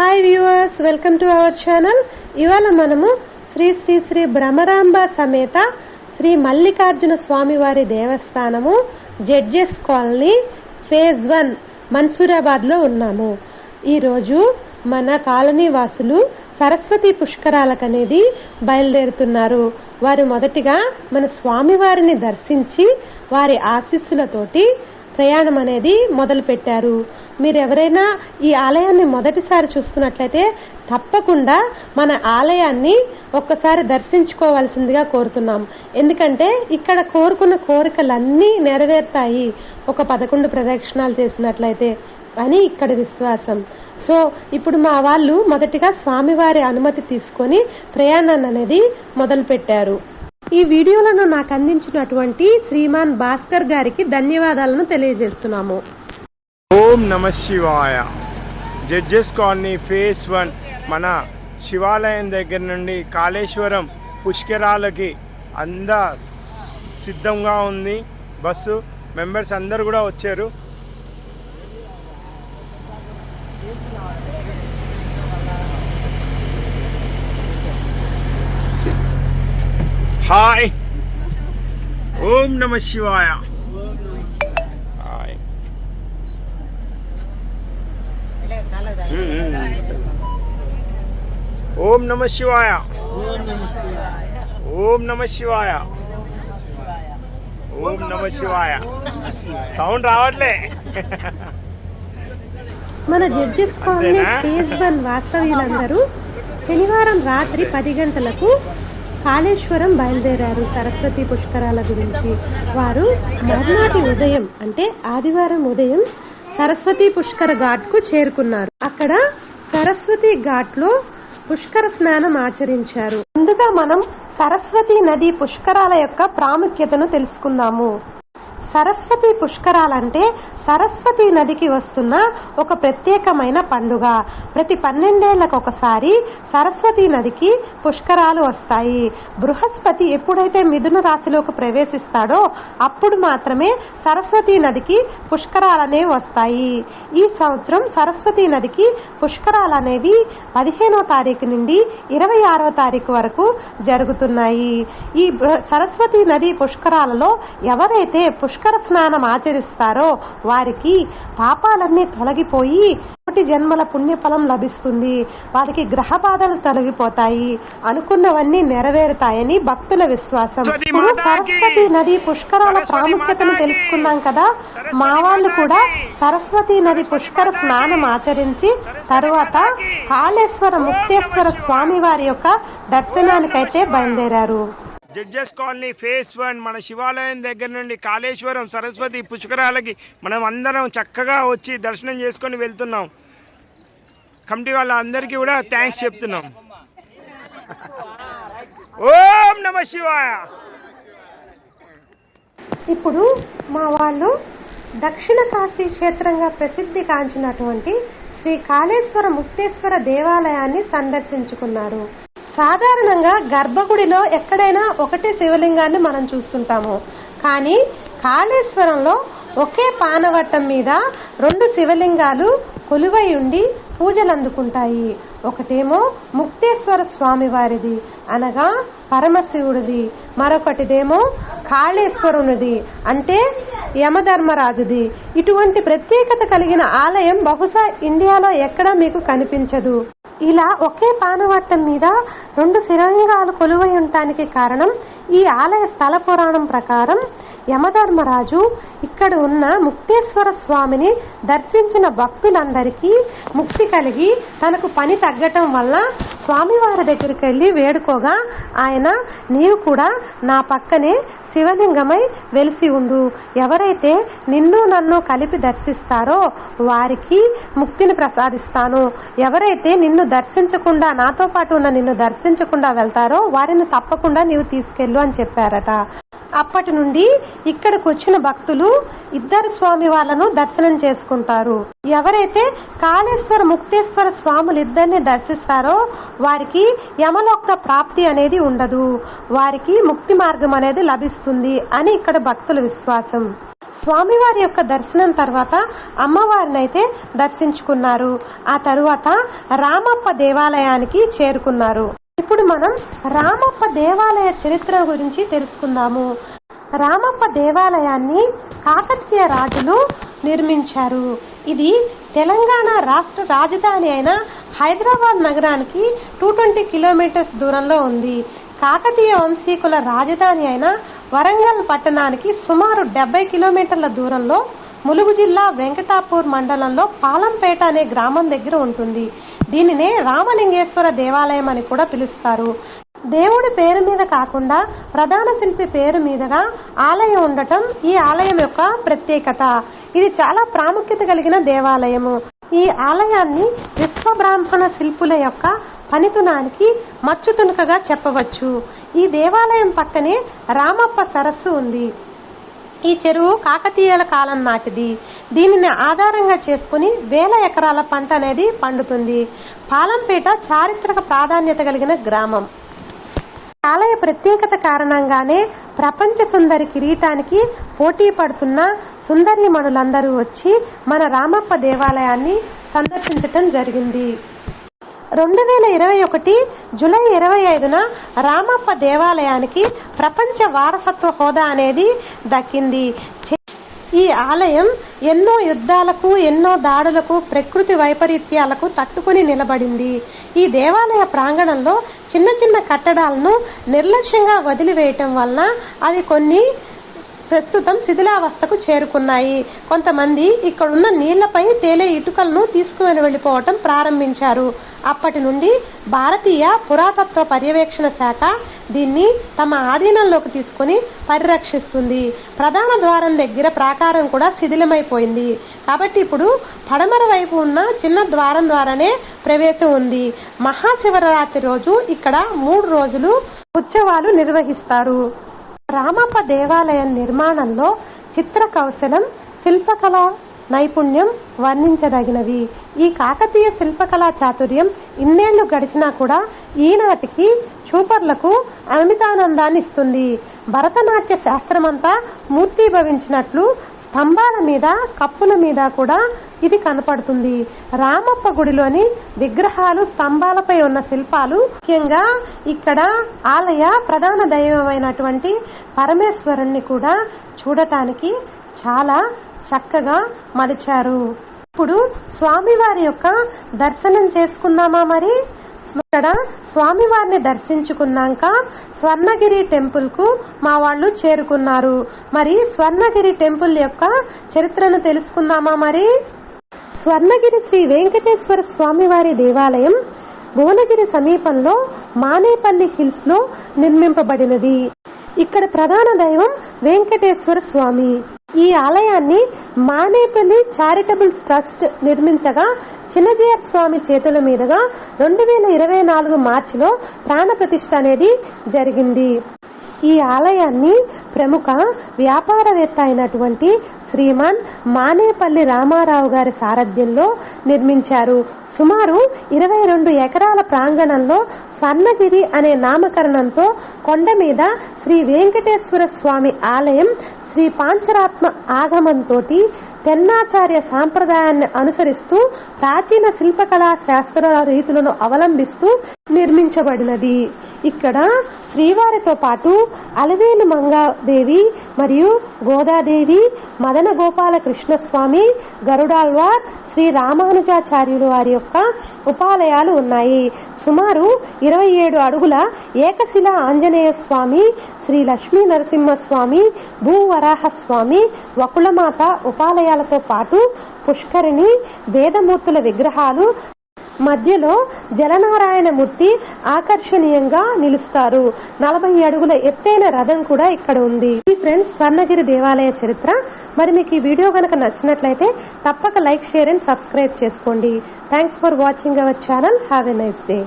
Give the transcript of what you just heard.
Hi viewers welcome to our channel ఇవాళ మనము శ్రీ శ్రీ శ్రీ భ్రమరాంబ సమేత శ్రీ మల్లికార్జున స్వామివారి దేవస్థానము జడ్జెస్ కాలనీ ఫేజ్ వన్ మన్సూరాబాద్లో ఉన్నాము. ఈరోజు మన కాలనీ వాసులు సరస్వతి పుష్కరాలకు అనేది బయలుదేరుతున్నారు. వారు మొదటిగా మన స్వామివారిని దర్శించి వారి ఆశీస్సులతోటి ప్రయాణం అనేది మొదలు పెట్టారు మీరు ఎవరైనా ఈ ఆలయాన్ని మొదటిసారి చూస్తున్నట్లయితే తప్పకుండా మన ఆలయాన్ని ఒక్కసారి దర్శించుకోవాల్సిందిగా కోరుతున్నాం. ఎందుకంటే ఇక్కడ కోరుకున్న కోరికలన్నీ నెరవేరుతాయి. ఒక పదకొండు ప్రదక్షిణాలు చేసినట్లయితే అని ఇక్కడ విశ్వాసం. సో ఇప్పుడు మా వాళ్ళు మొదటిగా స్వామివారి అనుమతి తీసుకొని ప్రయాణాన్ని అనేది మొదలు పెట్టారు ఈ వీడియోలను నాకు అందించినటువంటి శ్రీమాన్ భాస్కర్ గారికి ధన్యవాదాలను తెలియజేస్తున్నాము. ఓం నమ శివాయ. జడ్జెస్ కాలనీ ఫేస్ వన్ మన శివాలయం దగ్గర నుండి కాళేశ్వరం పుష్కరాలకి అంద సిద్ధంగా ఉంది. బస్సు మెంబర్స్ అందరు కూడా వచ్చారు. హాయ్. ఓం నమ శివాయ. హాయ్. ఓం నమ శివాయ. ఓం నమ శివాయ. ఓం నమ శివాయ. సౌండ్ రావట్లే. మన జడ్జెస్ కాలనీ? ఫేజ్ వన్ వాస్తవ్యులందరూ శనివారం రాత్రి పది గంటలకు కాళేశ్వరం బయలుదేరారు సరస్వతి పుష్కరాల గురించి. వారు మర్నాటి ఉదయం అంటే ఆదివారం ఉదయం సరస్వతి పుష్కర ఘాట్కు చేరుకున్నారు. అక్కడ సరస్వతి ఘాట్లో పుష్కర స్నానం ఆచరించారు. ముందుగా మనం సరస్వతి నది పుష్కరాల యొక్క ప్రాముఖ్యతను తెలుసుకుందాము. సరస్వతి పుష్కరాలంటే సరస్వతి నదికి వస్తున్న ఒక ప్రత్యేకమైన పండుగ. ప్రతి పన్నెండేళ్ళకు ఒకసారి సరస్వతి నదికి పుష్కరాలు వస్తాయి. బృహస్పతి ఎప్పుడైతే మిథున రాశిలోకి ప్రవేశిస్తాడో అప్పుడు మాత్రమే సరస్వతి నదికి పుష్కరాలనే వస్తాయి. ఈ సంవత్సరం సరస్వతి నదికి పుష్కరాలు అనేవి పదిహేనో తారీఖు నుండి ఇరవై ఆరో తారీఖు వరకు జరుగుతున్నాయి. ఈ సరస్వతి నది పుష్కరాలలో ఎవరైతే పుష్కర స్నానం ఆచరిస్తారో వారికి పాపాలన్నీ తొలగిపోయి కోటి జన్మల పుణ్యఫలం లభిస్తుంది వారికి గ్రహ బాధలు తొలగిపోతాయి అనుకున్నవన్నీ నెరవేరుతాయని భక్తుల విశ్వాసం సరస్వతి నది పుష్కరాల ప్రాముఖ్యతను! తెలుసుకున్నాం కదా మా వాళ్ళు కూడా! సరస్వతి నది పుష్కర! స్నానం ఆచరించి తరువాత! కాళేశ్వర ముక్తేశ్వర! స్వామి వారి యొక్క దర్శనానికైతే! బయలుదేరారు జడ్జెస్ కాలనీ ఫేస్ వన్ మన శివాలయం దగ్గర నుండి కాళేశ్వరం సరస్వతి పుష్కరాలకి మనం అందరం చక్కగా వచ్చి దర్శనం చేసుకొని వెళ్తున్నాం. కమిటీ వాళ్ళ అందరికీ కూడా థ్యాంక్స్ చెప్తున్నాం. ఓం నమ శివాయ. ఇప్పుడు మా వాళ్ళు దక్షిణ కాశీ క్షేత్రంగా ప్రసిద్ధి కాంచినటువంటి శ్రీ కాళేశ్వర ముక్తేశ్వర దేవాలయాన్ని సందర్శించుకున్నారు. సాధారణంగా గర్భగుడిలో ఎక్కడైనా ఒకటే శివలింగాన్ని మనం చూస్తుంటాము. కానీ కాళేశ్వరంలో ఒకే పానవట్టం మీద రెండు శివలింగాలు కొలువై ఉండి పూజలు అందుకుంటాయి ఒకటేమో ముక్తేశ్వర స్వామి వారిది అనగా పరమశివుడిది. మరొకటిదేమో కాళేశ్వరునిది అంటే యమధర్మరాజుది. ఇటువంటి ప్రత్యేకత కలిగిన ఆలయం బహుశా ఇండియాలో ఎక్కడా మీకు కనిపించదు. ఇలా ఒకే పానవట్టం మీద రెండు శివలింగాలు కొలువై ఉండటానికి కారణం ఈ ఆలయ స్థల పురాణం ప్రకారం యమధర్మరాజు ఇక్కడ ఉన్న ముక్తేశ్వర స్వామిని దర్శించిన భక్తులందరికీ ముక్తి కలిగి తనకు పని తగ్గటం వల్ల స్వామివారి దగ్గరికి వెళ్ళి వేడుకోగా ఆయన నీవు కూడా నా పక్కనే శివలింగమై వెలిసి ఉండు. ఎవరైతే నిన్ను నన్ను కలిపి దర్శిస్తారో వారికి ముక్తిని ప్రసాదిస్తాను. ఎవరైతే నిన్ను దర్శించకుండా నాతో పాటు ఉన్న నిన్ను దర్శించకుండా వెళ్తారో వారిని తప్పకుండా నీవు తీసుకెళ్ళు అని చెప్పారట. అప్పటి నుండి ఇక్కడికి వచ్చిన భక్తులు ఇద్దరు స్వామి వాళ్ళను దర్శనం చేసుకుంటారు. ఎవరైతే కాళేశ్వర ముక్తేశ్వర స్వాములు ఇద్దరిని దర్శిస్తారో వారికి యమలోక ప్రాప్తి అనేది ఉండదు. వారికి ముక్తి మార్గం అనేది లభిస్తుంది అని ఇక్కడ భక్తుల విశ్వాసం. స్వామివారి యొక్క దర్శనం తర్వాత అమ్మవారిని అయితే దర్శించుకున్నారు. ఆ తరువాత రామప్ప దేవాలయానికి చేరుకున్నారు. ఇప్పుడు మనం రామప్ప దేవాలయ చరిత్ర గురించి తెలుసుకుందాము. రామప్ప దేవాలయాన్ని కాకతీయ రాజులు నిర్మించారు. ఇది తెలంగాణ రాష్ట్ర రాజధాని అయిన హైదరాబాద్ నగరానికి టూ ట్వంటీ కిలోమీటర్స్ దూరంలో ఉంది. కాకతీయ వంశీకుల రాజధాని అయిన వరంగల్ పట్టణానికి సుమారు డెబ్బై కిలోమీటర్ల దూరంలో ములుగు జిల్లా వెంకటాపూర్ మండలంలో పాలంపేట అనే గ్రామం దగ్గర ఉంటుంది. దీనినే రామలింగేశ్వర దేవాలయం అని కూడా పిలుస్తారు. దేవుడి పేరు మీద కాకుండా ప్రధాన శిల్పి పేరు మీదుగా ఆలయం ఉండటం ఈ ఆలయం యొక్క ప్రత్యేకత. ఇది చాలా ప్రాముఖ్యత కలిగిన దేవాలయము. ఈ ఆలయాన్ని విశ్వ బ్రాహ్మణ శిల్పుల యొక్క పనితునానికి మచ్చుతునుకగా చెప్పవచ్చు. ఈ దేవాలయం పక్కనే రామప్ప సరస్సు ఉంది. ఈ చెరువు కాకతీయుల కాలం నాటిది. దీనిని ఆధారంగా చేసుకుని వేల ఎకరాల పంట అనేది పండుతుంది. పాలంపేట చారిత్రక ప్రాధాన్యత కలిగిన గ్రామం. ఆలయ ప్రత్యేకత కారణంగానే ప్రపంచ సుందరి కిరీటానికి పోటీ పడుతున్న సుందరి మణులందరూ వచ్చి మన రామప్ప దేవాలయాన్ని సందర్శించటం జరిగింది. రెండు వేల ఇరవై ఒకటి జూలై ఇరవై ఐదున రామప్ప దేవాలయానికి ప్రపంచ వారసత్వ హోదా అనేది దక్కింది. ఈ ఆలయం ఎన్నో యుద్ధాలకు ఎన్నో దాడులకు ప్రకృతి వైపరీత్యాలకు తట్టుకుని నిలబడింది. ఈ దేవాలయ ప్రాంగణంలో చిన్న చిన్న కట్టడాలను నిర్లక్ష్యంగా వదిలివేయటం వలన అవి కొన్ని ప్రస్తుతం శిథిలావస్థకు చేరుకున్నాయి. కొంతమంది ఇక్కడున్న నీళ్ళపై తేలే ఇటుకలను తీసుకుని వెళ్ళిపోవటం ప్రారంభించారు. అప్పటి నుండి భారతీయ పురాతత్వ పర్యవేక్షణ శాఖ దీన్ని తమ ఆధీనంలోకి తీసుకుని పరిరక్షిస్తుంది. ప్రధాన ద్వారం దగ్గర ప్రాకారం కూడా శిథిలమైపోయింది. కాబట్టి ఇప్పుడు పడమర వైపు ఉన్న చిన్న ద్వారం ద్వారానే ప్రవేశం ఉంది. మహాశివరాత్రి రోజు ఇక్కడ మూడు రోజులు ఉత్సవాలు నిర్వహిస్తారు. రామప్ప దేవాలయం నిర్మాణంలో చిత్ర కౌశలం శిల్పకళ నైపుణ్యం వర్ణించదగినవి. ఈ కాకతీయ శిల్పకళా చాతుర్యం ఇన్నేళ్ళు గడిచినా కూడా ఈనాటికి చూపర్లకు అమితానందాన్ని ఇస్తుంది భరతనాట్య శాస్త్రమంతా మూర్తీభవించినట్లు స్తంభాల మీద కప్పుల మీద కూడా ఇది కనపడుతుంది. రామప్ప గుడిలోని విగ్రహాలు స్తంభాలపై ఉన్న శిల్పాలు ముఖ్యంగా ఇక్కడ ఆలయ ప్రధాన దైవమైనటువంటి పరమేశ్వరుణ్ణి కూడా చూడటానికి చాలా చక్కగా మలిచారు. ఇప్పుడు స్వామివారి యొక్క దర్శనం చేసుకుందామా మరి? ఇక్కడ స్వామివారిని దర్శించుకున్నాక స్వర్ణగిరి టెంపుల్కు మా వాళ్ళు చేరుకున్నారు. మరి స్వర్ణగిరి టెంపుల్ యొక్క చరిత్రను తెలుసుకుందామా మరి? స్వర్ణగిరి శ్రీ వెంకటేశ్వర స్వామివారి దేవాలయం భువనగిరి సమీపంలో మానేపల్లి హిల్స్లో నిర్మింపబడినది. ఇక్కడ ప్రధాన దైవం వెంకటేశ్వర స్వామి. ఈ ఆలయాన్ని మానేపల్లి చారిటబుల్ ట్రస్ట్ నిర్మించగా చిన్నజయర్ స్వామి చేతుల మీదుగా రెండు వేల ఇరవై నాలుగు మార్చిలో ప్రాణప్రతిష్ఠ అనేది జరిగింది. ఈ ఆలయాన్ని ప్రముఖ వ్యాపారవేత్త అయినటువంటి శ్రీమాన్ మానేపల్లి రామారావు గారి సారథ్యంలో నిర్మించారు. సుమారు ఇరవై రెండు ఎకరాల ప్రాంగణంలో స్వర్ణగిరి అనే నామకరణంతో కొండ మీద శ్రీ వెంకటేశ్వర స్వామి ఆలయం శ్రీ పాంచరాత్మ ఆగమంతో తెన్నాచార్య సాంప్రదాయాన్ని అనుసరిస్తూ ప్రాచీన శిల్పకళా శాస్త్ర రీతులను అవలంబిస్తూ నిర్మించబడినది. ఇక్కడ శ్రీవారితో పాటు అలవేలు మంగాదేవి మరియు గోదాదేవి మదన గోపాల కృష్ణస్వామి గరుడాల్వార్ శ్రీ రామానుజాచార్యులు వారి యొక్క ఉపాలయాలు ఉన్నాయి. సుమారు ఇరవై ఏడు అడుగుల ఏకశిల ఆంజనేయ స్వామి శ్రీ లక్ష్మీ నరసింహస్వామి భూవరాహ స్వామి వకుళమాత ఉపాలయాలతో పాటు పుష్కరిణి వేదమూర్తుల విగ్రహాలు మధ్యలో జలనారాయణమూర్తి ఆకర్షణీయంగా నిలుస్తారు. నలభై అడుగుల ఎత్తైన రథం కూడా ఇక్కడ ఉంది. ఈ ఫ్రెండ్స్ స్వర్ణగిరి దేవాలయ చరిత్ర. మరి మీకు ఈ వీడియో కనుక నచ్చినట్లయితే తప్పక లైక్ షేర్ అండ్ సబ్స్క్రైబ్ చేసుకోండి. Thanks for watching our channel have a nice day